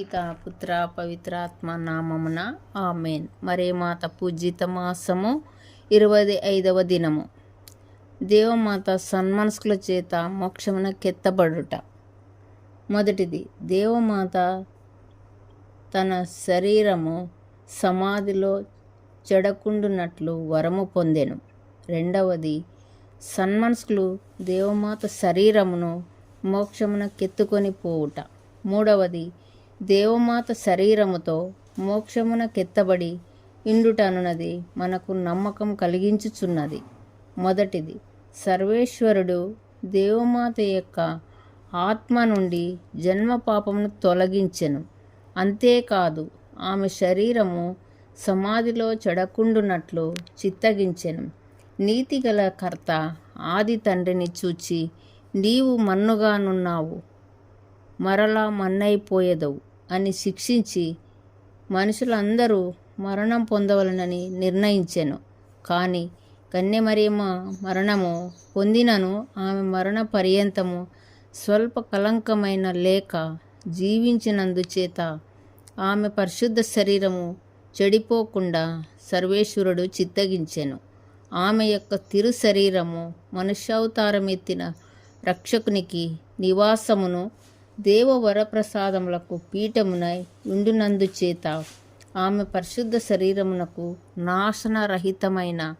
పిత పుత్ర పవిత్రాత్మ నామమున ఆమెన్. మరేమాత పూజిత మాసము ఇరవై ఐదవ దినము. దేవమాత సన్మనస్కుల చేత మోక్షమున కెత్తబడుట. మొదటిది దేవమాత తన శరీరము సమాధిలో చెడకుండునట్లు వరము పొందెను. రెండవది సన్మనస్కులు దేవమాత శరీరమును మోక్షమున కెత్తుకొని పోవుట. మూడవది దేవమాత శరీరముతో మోక్షమున కెత్తబడి ఇండుటనున్నది మనకు నమ్మకం కలిగించుచున్నది. మొదటిది సర్వేశ్వరుడు దేవమాత యొక్క ఆత్మ నుండి జన్మ పాపమును తొలగించెను. అంతేకాదు ఆమె శరీరము సమాధిలో చెడకుండునట్లు చిత్తగించెను. నీతిగల కర్త ఆది తండ్రిని చూచి నీవు మన్నుగానున్నావు మరలా మన్నైపోయేదవు. అని శిక్షించి మనుషులందరూ మరణం పొందవలనని నిర్ణయించెను. కానీ కన్యమరియమ్మ మరణము పొందినను ఆమె మరణ పర్యంతము స్వల్ప కలంకమైన లేక జీవించినందుచేత ఆమె పరిశుద్ధ శరీరము చెడిపోకుండా సర్వేశ్వరుడు చిత్తగించెను. ఆమె యొక్క తిరు శరీరము మనుష్యావతారమెత్తిన రక్షకునికి నివాసమును దేవవరప్రసాదములకు పీఠమునై ఉండునందుచేత ఆమె పరిశుద్ధ శరీరమునకు నాశనరహితమైన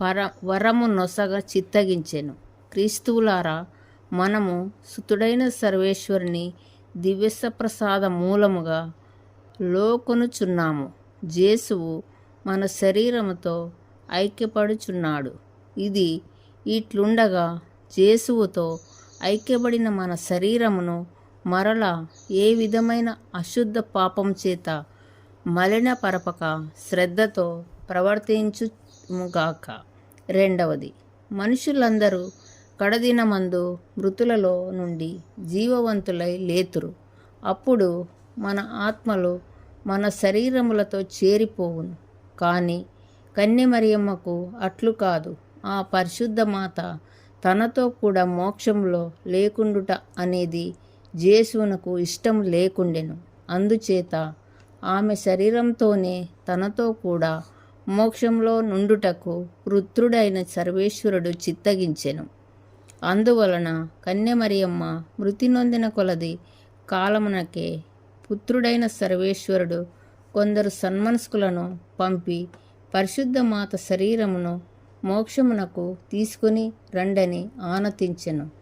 పర వరము నొసగ చిత్తగించెను. క్రీస్తువులారా మనము సుతుడైన సర్వేశ్వరుని దివ్యస ప్రసాద మూలముగా లోకొనుచున్నాము. జేసువు మన శరీరముతో ఐక్యపడుచున్నాడు. ఇది ఇట్లుండగా జేసువుతో ఐక్యబడిన మన శరీరమును మరల ఏ విధమైన అశుద్ధ పాపం చేత మలిన పరపక శ్రద్ధతో ప్రవర్తించుగాక రెండవది మనుషులందరూ కడదినమందు మృతులలో నుండి జీవవంతులై లేతురు. అప్పుడు మన ఆత్మలు మన శరీరములతో చేరిపోవును. కానీ కన్యమరియమ్మకు అట్లు కాదు. ఆ పరిశుద్ధ మాత తనతో కూడా మోక్షంలో లేకుండుట అనేది జేసునకు ఇష్టం లేకుండెను. అందుచేత ఆమె శరీరంతోనే తనతో కూడా మోక్షంలో నుండుటకు వృత్రుడైన సర్వేశ్వరుడు చిత్తగించెను. అందువలన కన్యమరియమ్మ మృతి నొందిన కొలది కాలమునకే పుత్రుడైన సర్వేశ్వరుడు కొందరు సన్మనస్కులను పంపి పరిశుద్ధ మాత శరీరమును మోక్షమునకు తీసుకుని రండని ఆనతించెను.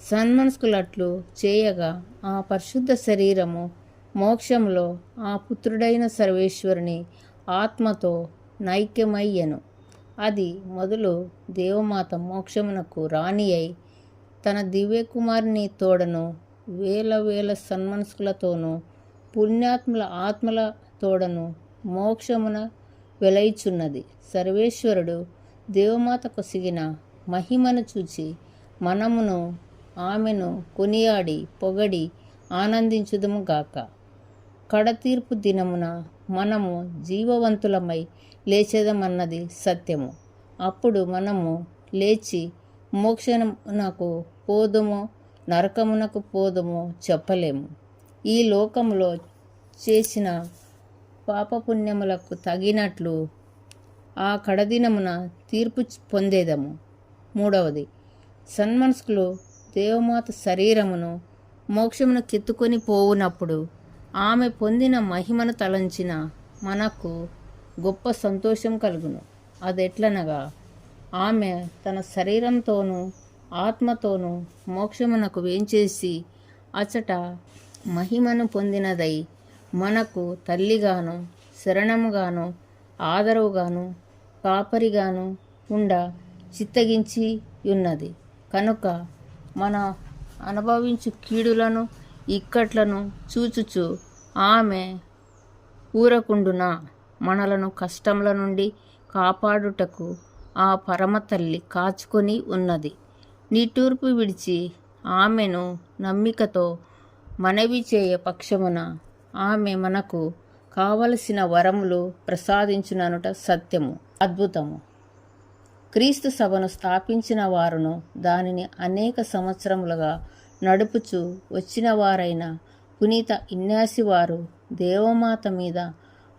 సన్మనస్కులట్లు చేయగా ఆ పరిశుద్ధ శరీరము మోక్షంలో ఆ పుత్రుడైన సర్వేశ్వరుని ఆత్మతో నైక్యమయ్యను. అది మొదలు దేవమాత మోక్షమునకు రాణి అయి తన దివ్యకుమారిని తోడను వేల వేల సన్మనస్కులతోనూ పుణ్యాత్ముల ఆత్మల తోడను మోక్షమున వెలయిచున్నది. సర్వేశ్వరుడు దేవమాత కొసిగిన మహిమను చూచి మనమును ఆమెను కొనియాడి పొగడి ఆనందించుదుము గాక. కడతీర్పు దినమున మనము జీవవంతులమై లేచేదమన్నది సత్యము. అప్పుడు మనము లేచి మోక్షమునకు పోదుమో నరకమునకు పోదుమో చెప్పలేము. ఈ లోకంలో చేసిన పాపపుణ్యములకు తగినట్లు ఆ కడదినమున తీర్పు పొందేదము. మూడవది సన్మనస్కులు దేవమాత శరీరమును మోక్షమును కెత్తుకొని పోవునప్పుడు ఆమె పొందిన మహిమను తలంచిన మనకు గొప్ప సంతోషం కలుగును. అదెట్లనగా ఆమె తన శరీరంతోనూ ఆత్మతోనూ మోక్షమునకు వేంచేసి అచట మహిమను పొందినదై మనకు తల్లిగాను శరణముగాను ఆదరవుగాను కాపరిగాను ఉండ చిత్తగించి ఉన్నది కనుక మన అనుభవించు కీడులను ఇక్కట్లను చూచుచు ఆమె ఊరకుండున మనలను కష్టముల నుండి కాపాడుటకు ఆ పరమతల్లి కాచుకొని ఉన్నది. నిట్టూర్పు విడిచి ఆమెను నమ్మికతో మనవి చేయ పక్షమున ఆమె మనకు కావలసిన వరములు ప్రసాదించుననుట సత్యము అద్భుతము. క్రీస్తు సభను స్థాపించిన వారును దానిని అనేక సంవత్సరములుగా నడుపుచు వచ్చిన వారైన పునీత ఇన్యాసి వారు దేవమాత మీద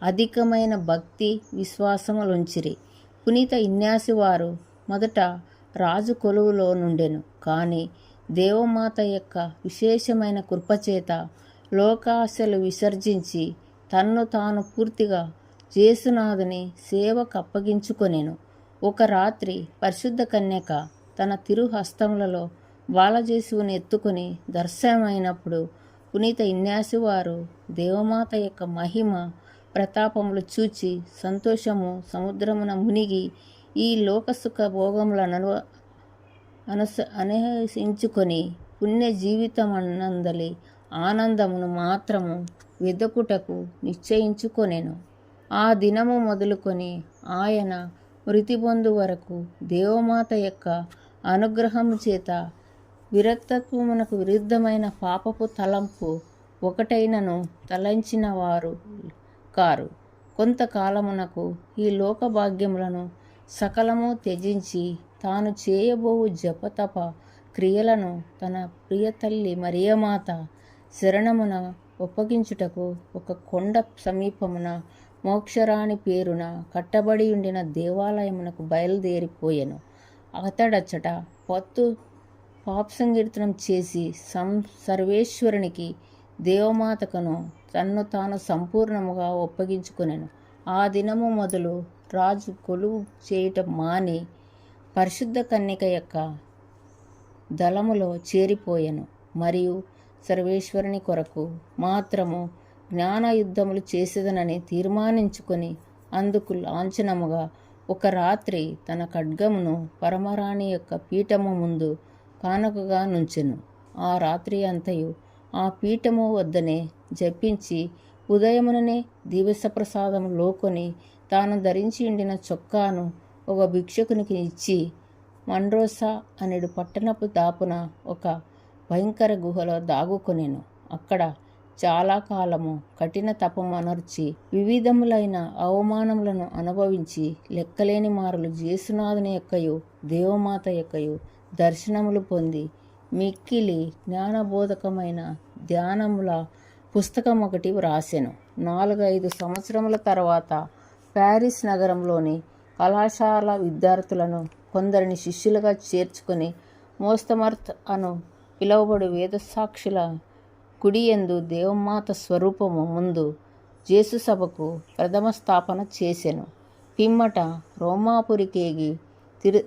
అధికమైన భక్తి విశ్వాసములుంచిరి. పునీత ఇన్యాసి వారు మొదట రాజు కొలువులో నుండెను. కానీ దేవమాత యొక్క విశేషమైన కృపచేత లోకాశలు విసర్జించి తన్ను తాను పూర్తిగా జేసునాథుని సేవకు అప్పగించుకొనెను. ఒక రాత్రి పరిశుద్ధ కన్యక తన తిరుహస్తములలో బాలజేసువుని ఎత్తుకుని దర్శనమైనప్పుడు పునీత ఇన్యాసి వారు దేవమాత యొక్క మహిమ ప్రతాపములు చూచి సంతోషము సముద్రమున మునిగి ఈ లోకసుఖ భోగములను అనుస అనసించుకొని పుణ్య జీవితమన్నందలి ఆనందమును మాత్రము వెదకుటకు నిశ్చయించుకొనెను. ఆ దినము మొదలుకొని ఆయన మృతి పొందు వరకు దేవమాత యొక్క అనుగ్రహము చేత విరక్తత్వమునకు విరుద్ధమైన పాపపు తలంపు ఒకటైనను తలంచిన వారు కారు. కొంతకాలమునకు ఈ లోక భాగ్యములను సకలము త్యజించి తాను చేయబోవు జపతప క్రియలను తన ప్రియ తల్లి మరియమాత శరణమున ఒప్పగించుటకు ఒక కొండ సమీపమున మోక్షరాణి పేరున కట్టబడి ఉండిన దేవాలయమునకు బయలుదేరిపోయాను. అతడచ్చట పత్తు పాప్ సంకీర్తనం చేసి సం సర్వేశ్వరునికి దేవమాతకను తన్ను తాను సంపూర్ణముగా ఒప్పగించుకునేను. ఆ దినము మొదలు రాజు కొలువు చేయటం మాని పరిశుద్ధ కన్యక యొక్క దళములో చేరిపోయాను. మరియు సర్వేశ్వరుని కొరకు మాత్రము జ్ఞాన యుద్ధములు చేసేదనని తీర్మానించుకొని అందుకు లాంఛనముగా ఒక రాత్రి తన ఖడ్గమును పరమరాణి యొక్క పీఠము ముందు కానుకగా నుంచెను. ఆ రాత్రి అంతయు ఆ పీఠము వద్దనే జపించి ఉదయముననే దివసప్రసాదం లోకొని తాను ధరించి ఉండిన చొక్కాను ఒక భిక్షకునికి ఇచ్చి మండ్రోసా అనేడు పట్టణపు దాపున ఒక భయంకర గుహలో దాగుకొనేను. అక్కడ చాలా కాలము కఠిన తపమనర్చి వివిధములైన అవమానములను అనుభవించి లెక్కలేని మారులు జేసునాథుని యొక్కయు దేవమాత యొక్కయు దర్శనములు పొంది మిక్కిలి జ్ఞానబోధకమైన ధ్యానముల పుస్తకం ఒకటి వ్రాసెను. నాలుగైదు సంవత్సరముల తర్వాత ప్యారిస్ నగరంలోని కళాశాల విద్యార్థులను కొందరిని శిష్యులుగా చేర్చుకొని మోస్తమర్త్ అను పిలువబడు వేదసాక్షుల కుడియందు దేవమాత స్వరూపము ముందు జేసు సభకు ప్రథమ స్థాపన చేసెను. పిమ్మట రోమాపురికేగి తిరు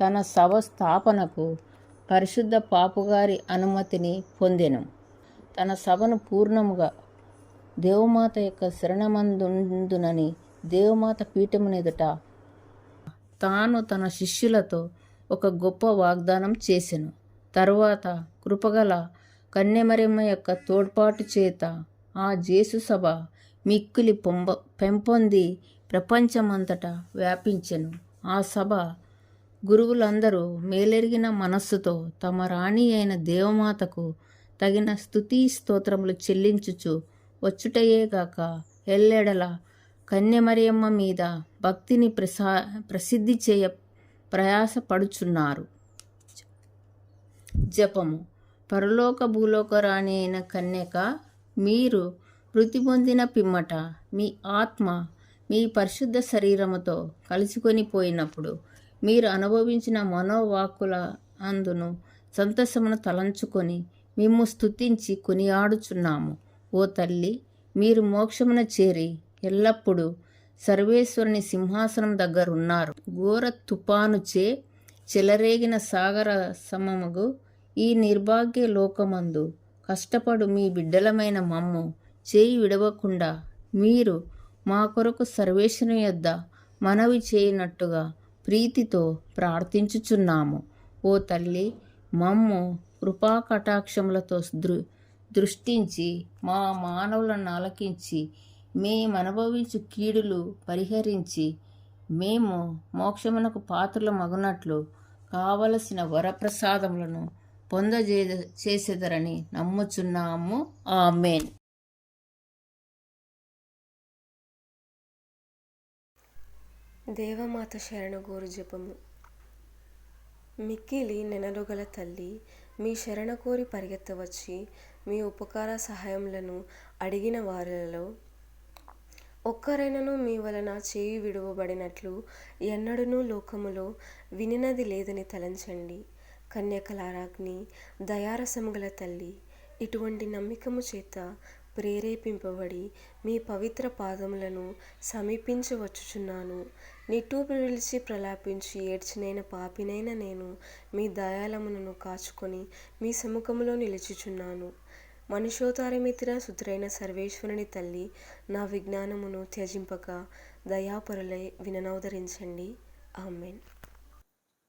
తన సభ స్థాపనకు పరిశుద్ధ పాపుగారి అనుమతిని పొందెను. తన సభను పూర్ణముగా దేవమాత యొక్క శరణమందునని దేవమాత పీఠమునెదుట తాను తన శిష్యులతో ఒక గొప్ప వాగ్దానం చేసెను. తరువాత కృపగల కన్యమరిమ్మ యొక్క తోడ్పాటు చేత ఆ జేసు సభ మిక్కులి పొంబ పెంపొంది ప్రపంచమంతటా వ్యాపించెను. ఆ సభ గురువులందరూ మేలెరిగిన మనస్సుతో తమ రాణి అయిన దేవమాతకు తగిన స్థుతి స్తోత్రములు చెల్లించుచు వచ్చుటయేగాక ఎల్లెడల కన్యమరియమ్మ మీద భక్తిని ప్రసా ప్రసిద్ధి చేయ ప్రయాసపడుచున్నారు. జపము. పరలోక భూలోక రాణి అయిన కన్యక మీరు మృతి పొందిన పిమ్మట మీ ఆత్మ మీ పరిశుద్ధ శరీరముతో కలుసుకొని పోయినప్పుడు మీరు అనుభవించిన మనోవాకుల అందును సంతసమును తలంచుకొని మేము స్తుతించి కొనియాడుచున్నాము. ఓ తల్లి మీరు మోక్షమున చేరి ఎల్లప్పుడూ సర్వేశ్వరుని సింహాసనం దగ్గర ఉన్నారు ఘోర తుపానుచే చెలరేగిన సాగర సమముగు ఈ నిర్భాగ్య లోకమందు కష్టపడు మీ బిడ్డలమైన మమ్ము చేయి విడవకుండా మీరు మా కొరకు సర్వేశ్వరుని యొద్ద మనవి చేయనట్టుగా ప్రీతితో ప్రార్థించుచున్నాము. ఓ తల్లి మమ్ము కృపా కటాక్షములతో దృ దృష్టించి మా మానవులను ఆలకించి మేమనుభవించు కీడులు పరిహరించి మేము మోక్షమునకు పాత్రలు మగునట్లు కావలసిన వరప్రసాదములను పొందజే చేసేదరని నమ్ముచున్నాము. ఆమెన్. దేవమాత శరణగోరు జపము. మిక్కిలి నెనలుగల తల్లి మీ శరణ కోరి పరిగెత్తవచ్చి మీ ఉపకార సహాయములను అడిగిన వారిలో ఒక్కరైనను మీ వలన చేయి విడువబడినట్లు ఎన్నడూనూ లోకములో వినినది లేదని తలంచండి. కన్యకలారాజ్ఞి దయారసముగల తల్లి ఇటువంటి నమ్మికము చేత ప్రేరేపింపబడి మీ పవిత్ర పాదములను సమీపించవచ్చుచున్నాను. వచ్చుచున్నాను నిట్టూర్పు ప్రలాపించి ఏడ్చినైన పాపినైన నేను మీ దయాలములను కాచుకొని మీ సముఖములో నిలిచిచున్నాను. మనుషోతారమిత్ర సుతురైన సర్వేశ్వరుని తల్లి నా విజ్ఞానమును త్యజింపక దయాపరులై విననవదరించండి. ఆమెన్.